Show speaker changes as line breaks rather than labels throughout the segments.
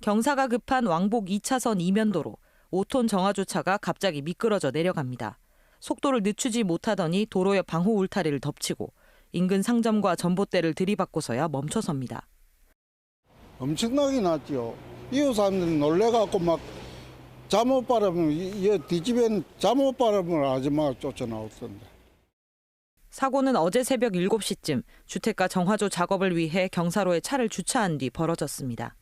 경사가 급한 왕복 2차선 이면도로 5톤 정화조차가 갑자기 미끄러져 내려갑니다. 속도를 늦추지 못하더니 도로 옆 방호 울타리를 덮치고 인근 상점과 전봇대를 들이받고서야 멈춰섭니다.
엄청나게 났죠. 이웃 사람들이 놀래갖고 막 잠옷 바람을 이이 뒷집엔 잠옷 바람을 아줌마가 쫓아나왔던데.
사고는 어제 새벽 7시쯤 주택가 정화조 작업을 위해 경사로에 차를 주차한 뒤 벌어졌습니다.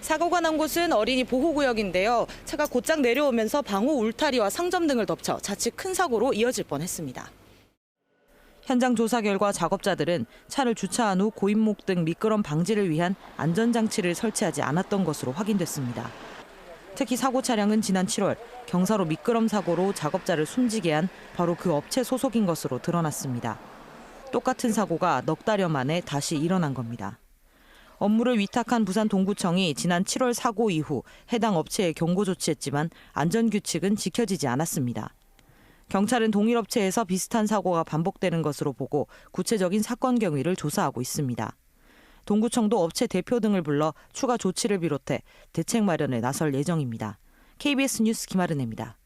사고가 난 곳은 어린이 보호구역인데요. 차가 곧장 내려오면서 방호 울타리와 상점 등을 덮쳐 자칫 큰 사고로 이어질 뻔했습니다. 현장 조사 결과 작업자들은 차를 주차한 후 고인목 등 미끄럼 방지를 위한 안전장치를 설치하지 않았던 것으로 확인됐습니다. 특히 사고 차량은 지난 7월 경사로 미끄럼 사고로 작업자를 숨지게 한 바로 그 업체 소속인 것으로 드러났습니다. 똑같은 사고가 넉 달여 만에 다시 일어난 겁니다. 업무를 위탁한 부산 동구청이 지난 7월 사고 이후 해당 업체에 경고 조치했지만 안전 규칙은 지켜지지 않았습니다. 경찰은 동일 업체에서 비슷한 사고가 반복되는 것으로 보고 구체적인 사건 경위를 조사하고 있습니다. 동구청도 업체 대표 등을 불러 추가 조치를 비롯해 대책 마련에 나설 예정입니다. KBS 뉴스 김아른입니다.